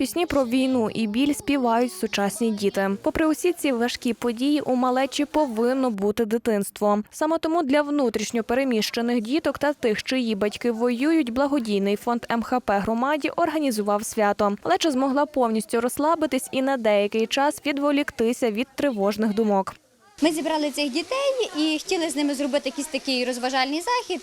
пісні про війну і біль співають сучасні діти. Попри усі ці важкі події, у малечі повинно бути дитинство. Саме тому для внутрішньо переміщених діток та тих, чиї батьки воюють, благодійний фонд МХП громаді організував свято. Малеча змогла повністю розслабитись і на деякий час відволіктися від тривожних думок. Ми зібрали цих дітей і хотіли з ними зробити якийсь такий розважальний захід.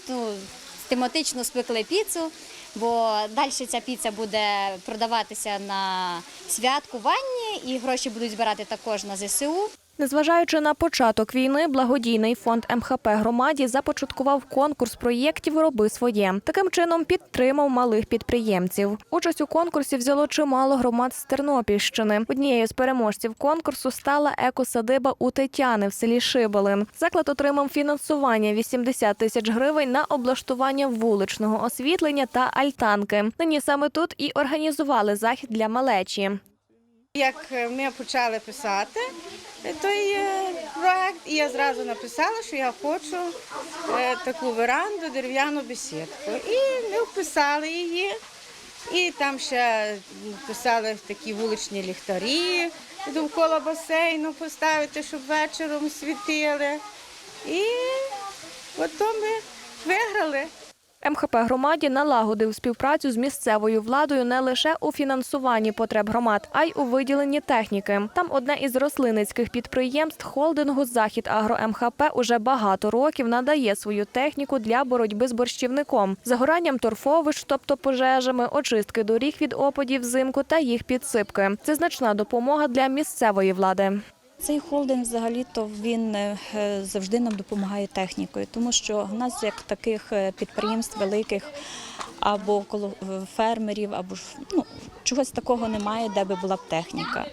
Тематично спекли піцу, бо далі ця піца буде продаватися на святкуванні і гроші будуть збирати також на ЗСУ. Незважаючи на початок війни, благодійний фонд МХП громаді започаткував конкурс проєктів Роби своє. Таким чином підтримав малих підприємців. Участь у конкурсі взяло чимало громад з Тернопільщини. Однією з переможців конкурсу стала екосадиба у Тетяни в селі Шибали. Заклад отримав фінансування 80 тисяч гривень на облаштування вуличного освітлення та альтанки. Нині саме тут і організували захід для малечі. Як ми почали писати той е, проект, і я зразу написала, що я хочу е, таку веранду, дерев'яну бесідку. І ми вписали її. І там ще писали такі вуличні ліхтарі довкола басейну поставити, щоб вечором світили. І от то ми виграли. МХП громаді налагодив співпрацю з місцевою владою не лише у фінансуванні потреб громад, а й у виділенні техніки. Там одне із рослинницьких підприємств холдингу Захід Агро МХП уже багато років надає свою техніку для боротьби з борщівником, загоранням торфовищ, тобто пожежами, очистки доріг від опадів взимку та їх підсипки. Це значна допомога для місцевої влади. Цей холдинг взагалі-то він е, завжди нам допомагає технікою, тому що в нас як таких е, підприємств великих або е, фермерів, або ну, чогось такого немає, де би була б техніка.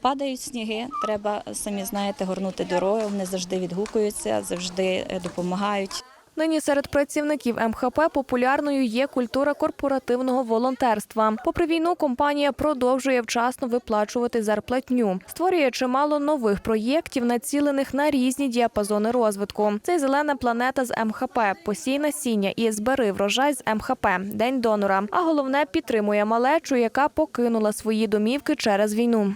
Падають сніги, треба самі знаєте, горнути дороги. Вони завжди відгукуються, завжди е, допомагають. Нині серед працівників МХП популярною є культура корпоративного волонтерства. Попри війну, компанія продовжує вчасно виплачувати зарплатню, створює чимало нових проєктів, націлених на різні діапазони розвитку. Це зелена планета з МХП, посій насіння і збери врожай з МХП, день донора. А головне підтримує малечу, яка покинула свої домівки через війну.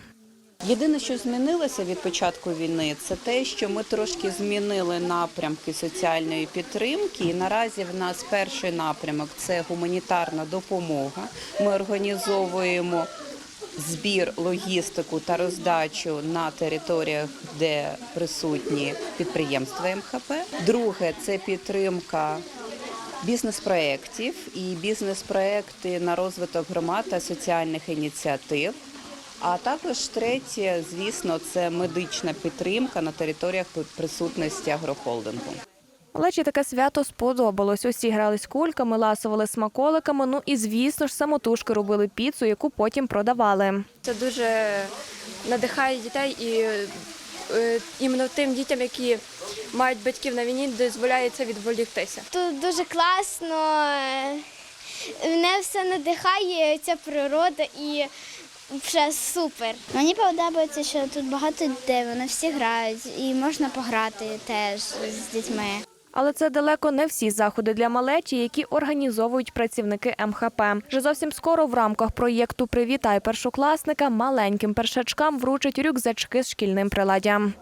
Єдине, що змінилося від початку війни, це те, що ми трошки змінили напрямки соціальної підтримки. І наразі в нас перший напрямок це гуманітарна допомога. Ми організовуємо збір, логістику та роздачу на територіях, де присутні підприємства МХП. Друге це підтримка. Бізнес-проєктів і бізнес-проєкти на розвиток громад та соціальних ініціатив. А також третє, звісно, це медична підтримка на територіях присутності агрохолдингу. Малечі таке свято сподобалось. Усі грались кульками, ласували смаколиками. Ну і звісно ж самотужки робили піцу, яку потім продавали. Це дуже надихає дітей і е, іменно тим дітям, які мають батьків на війні, дозволяється відволіктися. Тут дуже класно. е, Мене все надихає, ця природа і вже супер. Мені подобається, що тут багато дітей, вони всі грають і можна пограти теж з дітьми. Але це далеко не всі заходи для малечі, які організовують працівники МХП. Вже зовсім скоро в рамках проєкту Привітай першокласника маленьким першачкам вручать рюкзачки з шкільним приладдям.